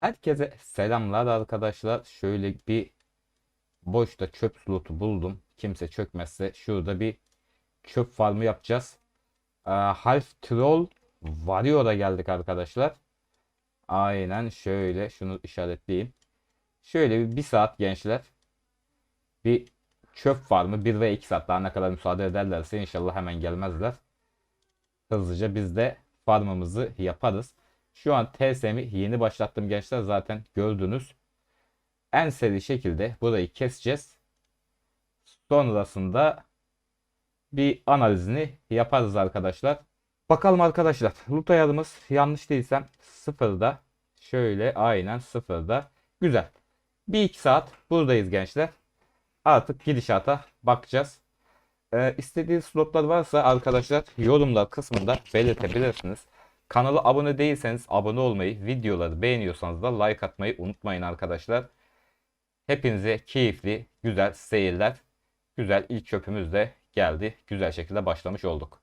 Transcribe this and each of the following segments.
Herkese selamlar arkadaşlar. Şöyle bir boşta çöp slotu buldum. Kimse çökmezse şurada bir çöp farmı yapacağız. Ee, Half Troll Warrior'a geldik arkadaşlar. Aynen şöyle şunu işaretleyeyim. Şöyle bir, bir saat gençler. Bir çöp farmı 1 ve 2 saat daha ne kadar müsaade ederlerse inşallah hemen gelmezler. Hızlıca biz de farmımızı yaparız. Şu an TSM'i yeni başlattım gençler zaten gördünüz. En seri şekilde burayı keseceğiz. Sonrasında bir analizini yaparız arkadaşlar. Bakalım arkadaşlar. Loot ayarımız yanlış değilsem sıfırda. Şöyle aynen sıfırda. Güzel. Bir iki saat buradayız gençler. Artık gidişata bakacağız. Ee, istediğiniz slotlar varsa arkadaşlar yorumlar kısmında belirtebilirsiniz. Kanala abone değilseniz abone olmayı, videoları beğeniyorsanız da like atmayı unutmayın arkadaşlar. Hepinize keyifli, güzel seyirler. Güzel ilk çöpümüz de geldi. Güzel şekilde başlamış olduk.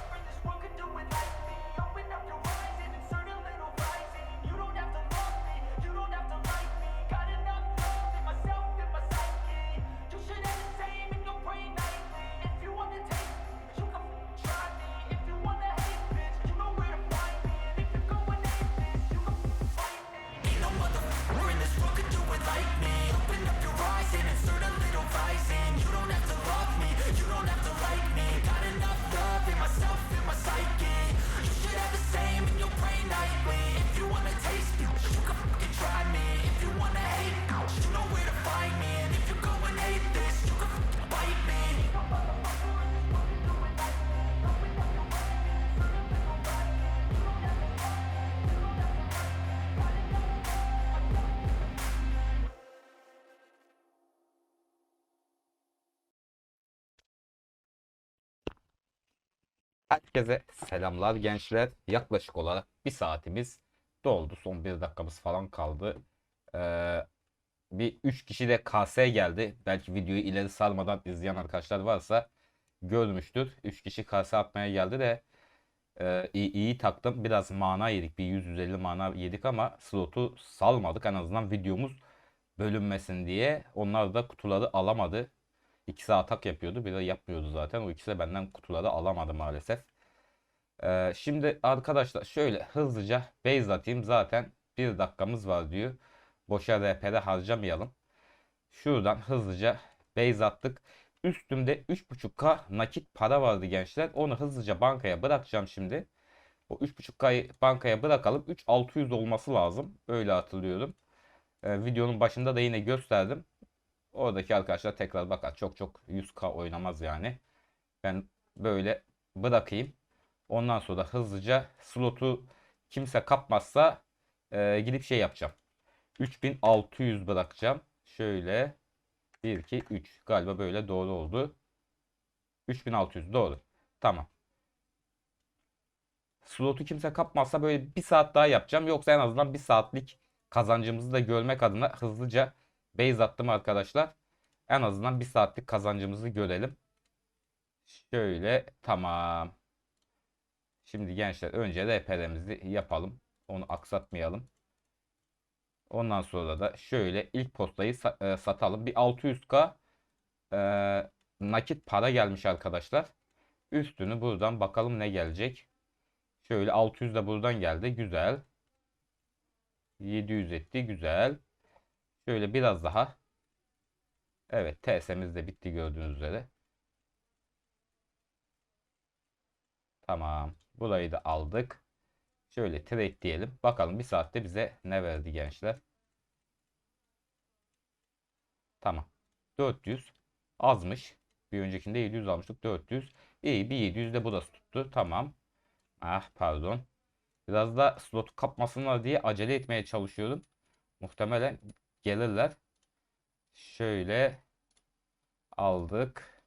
Herkese selamlar gençler. Yaklaşık olarak bir saatimiz doldu. Son bir dakikamız falan kaldı. Ee, bir 3 kişi de KS geldi. Belki videoyu ileri sarmadan izleyen arkadaşlar varsa görmüştür. 3 kişi KS atmaya geldi de e, iyi, iyi taktım. Biraz mana yedik. Bir 100-150 mana yedik ama slotu salmadık. En azından videomuz bölünmesin diye. Onlar da kutuları alamadı. İkisi atak yapıyordu. Biri yapmıyordu zaten. O ikisi de benden kutuları alamadı maalesef. Ee, şimdi arkadaşlar şöyle hızlıca base atayım. Zaten bir dakikamız var diyor. Boşa RP'de harcamayalım. Şuradan hızlıca base attık. Üstümde 3.5k nakit para vardı gençler. Onu hızlıca bankaya bırakacağım şimdi. O 3.5k'yı bankaya bırakalım. 3600 olması lazım. Öyle hatırlıyorum. Ee, videonun başında da yine gösterdim. Oradaki arkadaşlar tekrar bakar. Çok çok 100k oynamaz yani. Ben böyle bırakayım. Ondan sonra hızlıca slotu kimse kapmazsa e, gidip şey yapacağım. 3600 bırakacağım. Şöyle 1 2 3 galiba böyle doğru oldu. 3600 doğru. Tamam. Slotu kimse kapmazsa böyle bir saat daha yapacağım. Yoksa en azından bir saatlik kazancımızı da görmek adına hızlıca base attım arkadaşlar. En azından bir saatlik kazancımızı görelim. Şöyle tamam. Şimdi gençler önce RP'lerimizi yapalım. Onu aksatmayalım. Ondan sonra da şöyle ilk postayı e, satalım. Bir 600k e, nakit para gelmiş arkadaşlar. Üstünü buradan bakalım ne gelecek. Şöyle 600 de buradan geldi. Güzel. 700 etti. Güzel. Şöyle biraz daha. Evet TS'miz de bitti gördüğünüz üzere. Tamam. Burayı da aldık. Şöyle trade diyelim. Bakalım bir saatte bize ne verdi gençler. Tamam. 400 azmış. Bir öncekinde 700 almıştık. 400. İyi bir 700 de burası tuttu. Tamam. Ah pardon. Biraz da slot kapmasınlar diye acele etmeye çalışıyorum. Muhtemelen gelirler. Şöyle aldık.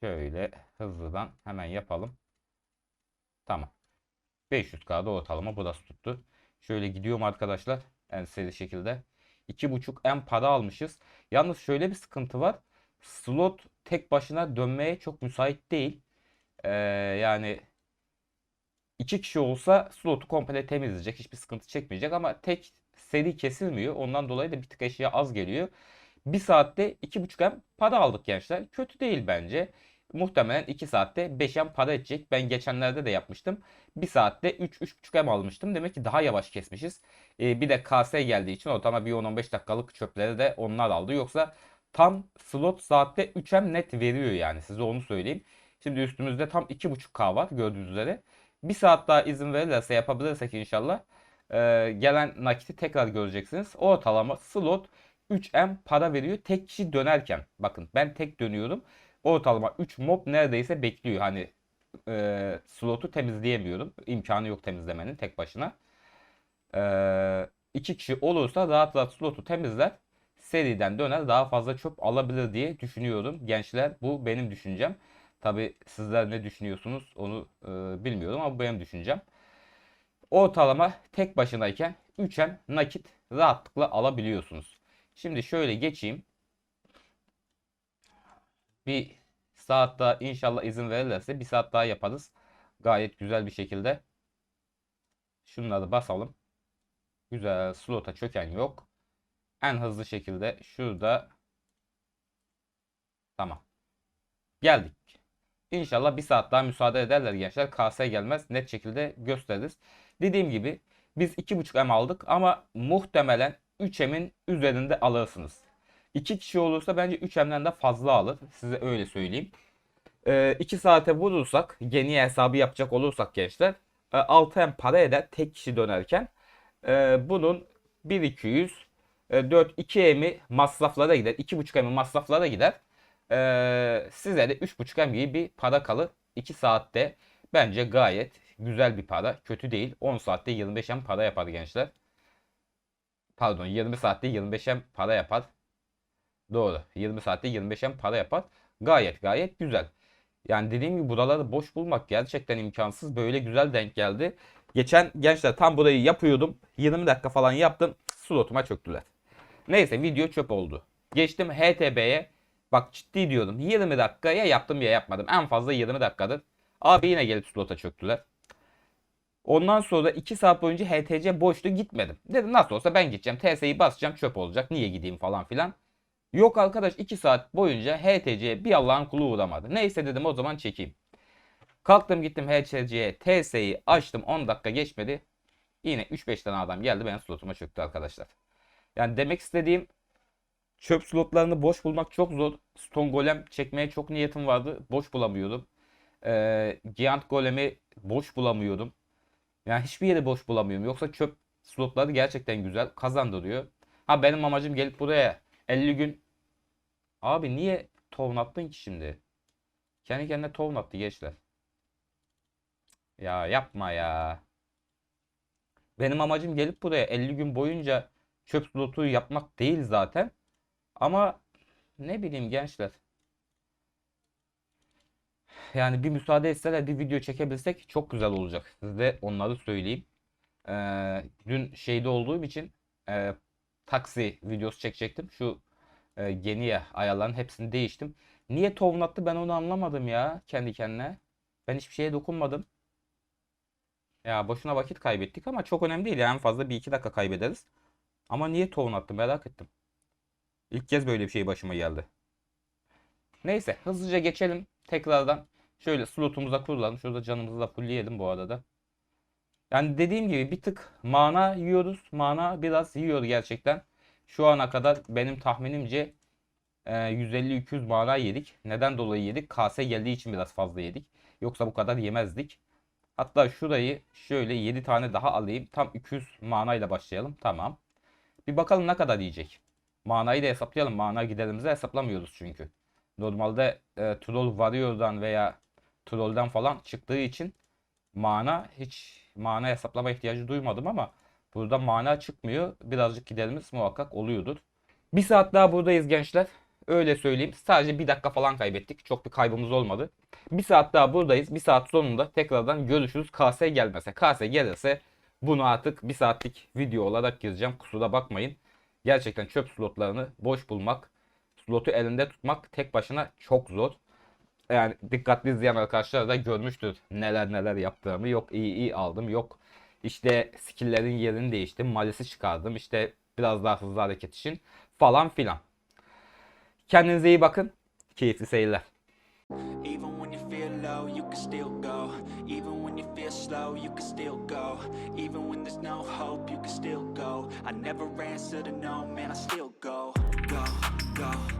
Şöyle hızlıdan hemen yapalım. Tamam. 500K'da ortalama burası tuttu. Şöyle gidiyorum arkadaşlar. En seri şekilde. 2.5 M para almışız. Yalnız şöyle bir sıkıntı var. Slot tek başına dönmeye çok müsait değil. Ee, yani iki kişi olsa slotu komple temizleyecek. Hiçbir sıkıntı çekmeyecek ama tek seri kesilmiyor. Ondan dolayı da bir tık eşya az geliyor. Bir saatte 2.5 M para aldık gençler. Kötü değil bence. Muhtemelen 2 saatte 5 M para edecek. Ben geçenlerde de yapmıştım. 1 saatte 3-3.5 M almıştım. Demek ki daha yavaş kesmişiz. Ee, bir de KS geldiği için ortama bir 10-15 dakikalık çöpleri de onlar aldı. Yoksa tam slot saatte 3 M net veriyor yani. Size onu söyleyeyim. Şimdi üstümüzde tam 2.5K var gördüğünüz üzere. Bir saat daha izin verirlerse yapabilirsek inşallah e, gelen nakiti tekrar göreceksiniz. Ortalama slot 3M para veriyor tek kişi dönerken. Bakın ben tek dönüyorum. Ortalama 3 mob neredeyse bekliyor. Hani e, slotu temizleyemiyorum. İmkanı yok temizlemenin tek başına. E, iki kişi olursa rahat rahat slotu temizler. Seriden döner daha fazla çöp alabilir diye düşünüyorum. Gençler bu benim düşüncem. Tabi sizler ne düşünüyorsunuz onu e, bilmiyorum ama bu benim düşüncem. Ortalama tek başınayken 3M nakit rahatlıkla alabiliyorsunuz. Şimdi şöyle geçeyim. Bir saat daha inşallah izin verirlerse bir saat daha yaparız. Gayet güzel bir şekilde. Şunları basalım. Güzel slota çöken yok. En hızlı şekilde şurada tamam. Geldik. İnşallah bir saat daha müsaade ederler gençler. KS gelmez. Net şekilde gösteririz. Dediğim gibi biz 2.5M aldık ama muhtemelen 3M'in üzerinde alırsınız. 2 kişi olursa bence 3M'den de fazla alır. Size öyle söyleyeyim. 2 saate vurursak, yeni hesabı yapacak olursak gençler 6M para eder tek kişi dönerken. E, bunun 1200 4 2M'i masraflara gider. 2.5M'i masraflara gider. Ee, size de 3.5M gibi bir para kalır. 2 saatte bence gayet güzel bir para. Kötü değil. 10 saatte 25M para yapar gençler. Pardon 20 saatte 25M para yapar. Doğru. 20 saatte 25M para yapar. Gayet gayet güzel. Yani dediğim gibi buraları boş bulmak gerçekten imkansız. Böyle güzel denk geldi. Geçen gençler tam burayı yapıyordum. 20 dakika falan yaptım. Slotuma çöktüler. Neyse video çöp oldu. Geçtim HTB'ye. Bak ciddi diyordum. 20 dakika ya yaptım ya yapmadım. En fazla 20 dakikadır. Abi yine gelip slota çöktüler. Ondan sonra 2 saat boyunca HTC boştu gitmedim. Dedim nasıl olsa ben gideceğim. TS'yi basacağım çöp olacak. Niye gideyim falan filan. Yok arkadaş 2 saat boyunca HTC'ye bir Allah'ın kulu uğramadı. Neyse dedim o zaman çekeyim. Kalktım gittim HTC'ye TS'yi açtım 10 dakika geçmedi. Yine 3-5 tane adam geldi benim slotuma çöktü arkadaşlar. Yani demek istediğim çöp slotlarını boş bulmak çok zor. Stone Golem çekmeye çok niyetim vardı. Boş bulamıyordum. Ee, Giant Golem'i boş bulamıyordum. Yani hiçbir yeri boş bulamıyorum. Yoksa çöp slotları gerçekten güzel kazandırıyor. Ha benim amacım gelip buraya 50 gün Abi niye tohum attın ki şimdi? Kendi kendine tohum attı gençler. Ya yapma ya. Benim amacım gelip buraya 50 gün boyunca çöp slotu yapmak değil zaten. Ama ne bileyim gençler. Yani bir müsaade etseler bir video çekebilsek çok güzel olacak. Size onları söyleyeyim. Ee, dün şeyde olduğum için e, taksi videosu çekecektim. Şu e, Geniye ayarların hepsini değiştim. Niye tovnattı ben onu anlamadım ya kendi kendine. Ben hiçbir şeye dokunmadım. Ya boşuna vakit kaybettik ama çok önemli değil. En fazla bir iki dakika kaybederiz. Ama niye tovnattı merak ettim. İlk kez böyle bir şey başıma geldi. Neyse hızlıca geçelim. Tekrardan şöyle slotumuza kurulalım. Şurada canımızı da fullleyelim bu arada. Yani dediğim gibi bir tık mana yiyoruz. Mana biraz yiyor gerçekten. Şu ana kadar benim tahminimce e, 150-200 mana yedik. Neden dolayı yedik? KS geldiği için biraz fazla yedik. Yoksa bu kadar yemezdik. Hatta şurayı şöyle 7 tane daha alayım. Tam 200 manayla başlayalım. Tamam. Bir bakalım ne kadar yiyecek. Manayı da hesaplayalım. Mana giderimizi hesaplamıyoruz çünkü. Normalde e, Troll Warrior'dan veya Troll'dan falan çıktığı için mana hiç mana hesaplama ihtiyacı duymadım ama burada mana çıkmıyor. Birazcık giderimiz muhakkak oluyordur. Bir saat daha buradayız gençler. Öyle söyleyeyim. Sadece bir dakika falan kaybettik. Çok bir kaybımız olmadı. Bir saat daha buradayız. Bir saat sonunda tekrardan görüşürüz. KS gelmese. KS gelirse bunu artık bir saatlik video olarak gireceğim. Kusura bakmayın. Gerçekten çöp slotlarını boş bulmak, slotu elinde tutmak tek başına çok zor. Yani dikkatli izleyen arkadaşlar da görmüştür neler neler yaptığımı. Yok iyi iyi aldım. Yok işte skill'lerin yerini değiştim. Malisi çıkardım. İşte biraz daha hızlı hareket için falan filan. Kendinize iyi bakın. Keyifli seyirler. Even when you feel low, you can still go. Even when you feel slow, you can still go. Even when there's no hope, you can still go. I never answer to no, man, I still go. Go, go,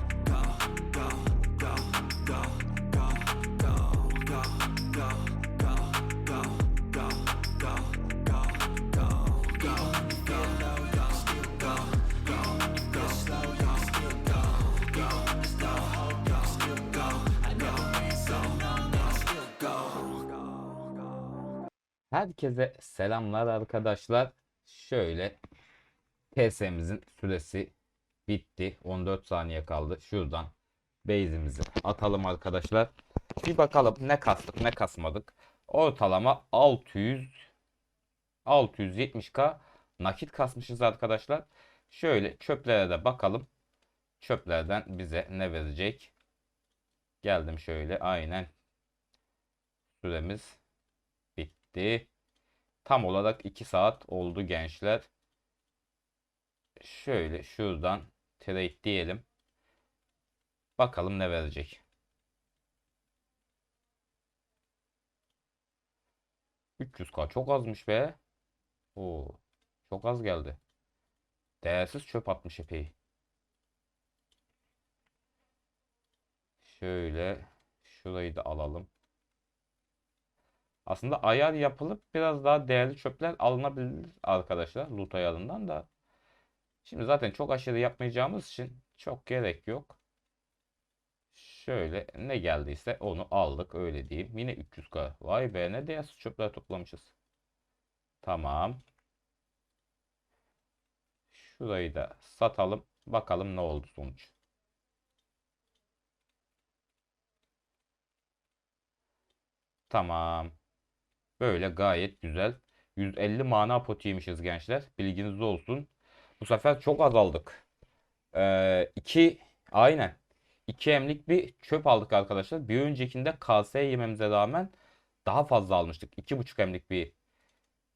Herkese selamlar arkadaşlar. Şöyle TS'mizin süresi bitti. 14 saniye kaldı. Şuradan base'imizi atalım arkadaşlar. Bir bakalım ne kastık ne kasmadık. Ortalama 600 670k nakit kasmışız arkadaşlar. Şöyle çöplere de bakalım. Çöplerden bize ne verecek? Geldim şöyle aynen. Süremiz bitti. Tam olarak 2 saat oldu gençler. Şöyle şuradan trade diyelim. Bakalım ne verecek. 300k çok azmış be. Oo, çok az geldi. Değersiz çöp atmış epey. Şöyle şurayı da alalım. Aslında ayar yapılıp biraz daha değerli çöpler alınabilir arkadaşlar loot ayarından da. Şimdi zaten çok aşırı yapmayacağımız için çok gerek yok. Şöyle ne geldiyse onu aldık öyle diyeyim. Yine 300k. Vay be ne değersiz çöpler toplamışız. Tamam. Şurayı da satalım. Bakalım ne oldu sonuç. Tamam. Böyle gayet güzel. 150 mana potiymişiz gençler. Bilginiz olsun. Bu sefer çok azaldık. Ee, 2 aynen. 2 emlik bir çöp aldık arkadaşlar. Bir öncekinde KS yememize rağmen daha fazla almıştık. 2,5 emlik bir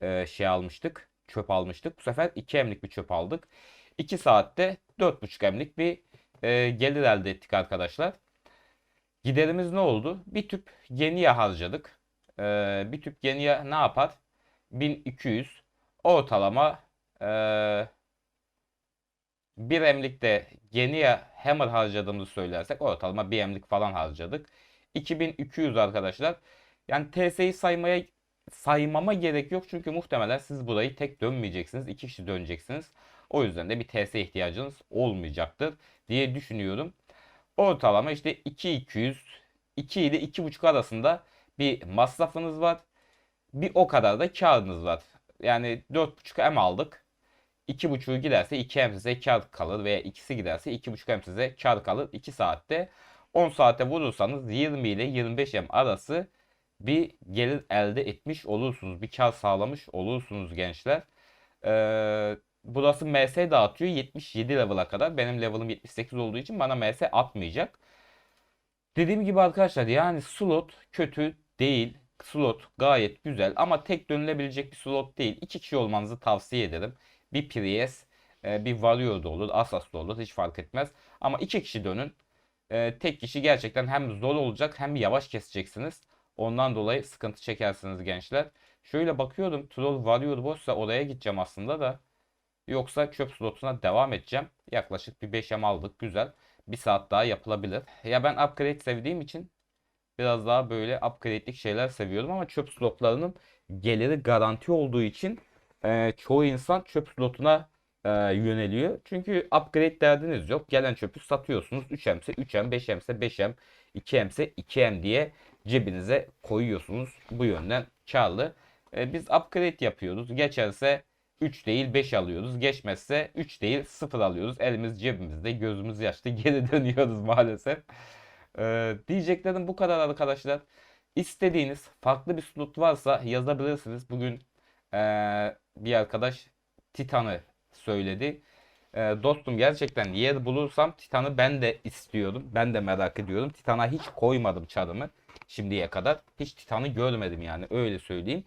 e, şey almıştık. Çöp almıştık. Bu sefer 2 emlik bir çöp aldık. 2 saatte 4,5 emlik bir e, gelir elde ettik arkadaşlar. Giderimiz ne oldu? Bir tüp Genia harcadık. Ee, bir tüp Genia ne yapar? 1200 ortalama ee, bir emlikte Genia Hammer harcadığımızı söylersek ortalama bir emlik falan harcadık. 2200 arkadaşlar. Yani TS'yi saymaya saymama gerek yok çünkü muhtemelen siz burayı tek dönmeyeceksiniz. iki kişi döneceksiniz. O yüzden de bir TS ihtiyacınız olmayacaktır diye düşünüyorum. Ortalama işte 2200 2 ile 2,5 arasında bir masrafınız var. Bir o kadar da karınız var. Yani 4,5 M aldık. 2,5'u giderse 2 M size kar kalır veya ikisi giderse 2,5 M size kar kalır 2 saatte. 10 saate vurursanız 20 ile 25 M arası bir gelir elde etmiş olursunuz. Bir kar sağlamış olursunuz gençler. Ee, burası MS dağıtıyor 77 level'a kadar. Benim level'ım 78 olduğu için bana MS atmayacak. Dediğim gibi arkadaşlar yani slot kötü değil. Slot gayet güzel ama tek dönülebilecek bir slot değil. İki kişi olmanızı tavsiye ederim. Bir Prius, e, bir Warrior da olur, Asas da olur hiç fark etmez. Ama iki kişi dönün. E, Tek kişi gerçekten hem zor olacak hem yavaş keseceksiniz. Ondan dolayı sıkıntı çekersiniz gençler. Şöyle bakıyordum Troll Warrior boşsa oraya gideceğim aslında da. Yoksa çöp slotuna devam edeceğim. Yaklaşık bir 5M aldık güzel. Bir saat daha yapılabilir. Ya ben upgrade sevdiğim için biraz daha böyle upgrade'lik şeyler seviyorum ama çöp slotlarının geliri garanti olduğu için e, çoğu insan çöp slotuna e, yöneliyor. Çünkü upgrade derdiniz yok. Gelen çöpü satıyorsunuz. 3M ise 3M, 5M ise 5M, 2M ise 2M diye cebinize koyuyorsunuz. Bu yönden karlı. E, biz upgrade yapıyoruz. Geçerse 3 değil 5 alıyoruz. Geçmezse 3 değil 0 alıyoruz. Elimiz cebimizde, gözümüz yaşlı geri dönüyoruz maalesef. Ee, diyeceklerim bu kadar arkadaşlar. İstediğiniz farklı bir slot varsa yazabilirsiniz. Bugün ee, bir arkadaş Titan'ı söyledi. Ee, dostum gerçekten yer bulursam Titan'ı ben de istiyorum. Ben de merak ediyorum. Titan'a hiç koymadım çarımı şimdiye kadar. Hiç Titan'ı görmedim yani öyle söyleyeyim.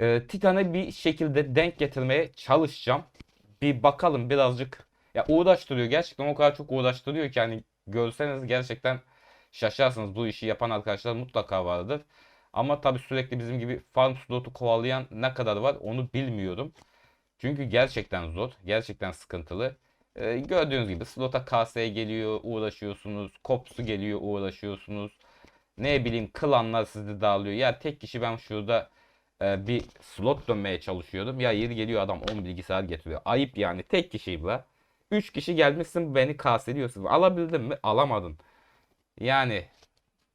Ee, Titan'ı bir şekilde denk getirmeye çalışacağım. Bir bakalım birazcık. Ya uğraştırıyor. Gerçekten o kadar çok uğraştırıyor ki hani görseniz gerçekten şaşarsınız. Bu işi yapan arkadaşlar mutlaka vardır. Ama tabii sürekli bizim gibi farm slotu kovalayan ne kadar var onu bilmiyorum. Çünkü gerçekten zor. Gerçekten sıkıntılı. Ee, gördüğünüz gibi slota KS geliyor uğraşıyorsunuz. Kopsu geliyor uğraşıyorsunuz. Ne bileyim klanlar sizi dağılıyor. Ya tek kişi ben şurada e, bir slot dönmeye çalışıyordum. Ya yeri geliyor adam 10 bilgisayar getiriyor. Ayıp yani. Tek kişiyim la. 3 kişi gelmişsin beni kastediyorsun. Alabildin mi? Alamadın. Yani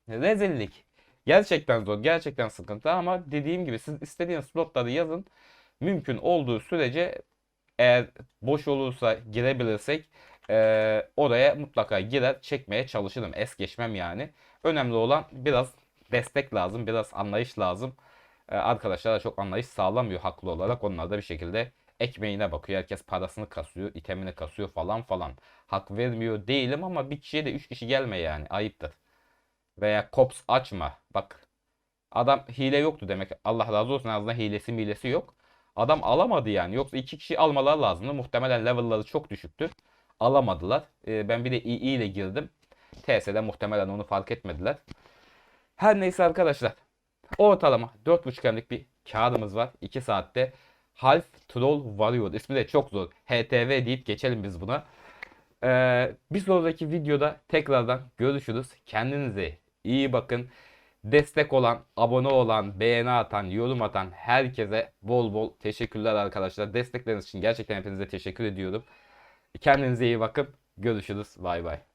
rezillik. Gerçekten zor, gerçekten sıkıntı ama dediğim gibi siz istediğiniz slotları yazın. Mümkün olduğu sürece eğer boş olursa girebilirsek eee, oraya mutlaka girer çekmeye çalışırım. Es geçmem yani. Önemli olan biraz destek lazım, biraz anlayış lazım. Eee, arkadaşlar da çok anlayış sağlamıyor haklı olarak. Onlar da bir şekilde ekmeğine bakıyor. Herkes parasını kasıyor, itemini kasıyor falan falan. Hak vermiyor değilim ama bir kişiye de 3 kişi gelme yani. Ayıptır. Veya kops açma. Bak adam hile yoktu demek. Allah razı olsun azından hilesi milesi yok. Adam alamadı yani. Yoksa iki kişi almaları lazımdı. Muhtemelen level'ları çok düşüktü. Alamadılar. Ee, ben bir de II ile girdim. TS'de muhtemelen onu fark etmediler. Her neyse arkadaşlar. Ortalama 4.5 emlik bir kağıdımız var. 2 saatte Half Troll Warrior. İsmi de çok zor. HTV deyip geçelim biz buna. Ee, bir sonraki videoda tekrardan görüşürüz. Kendinize iyi bakın. Destek olan, abone olan, beğeni atan, yorum atan herkese bol bol teşekkürler arkadaşlar. Destekleriniz için gerçekten hepinize teşekkür ediyorum. Kendinize iyi bakın. Görüşürüz. Bay bay.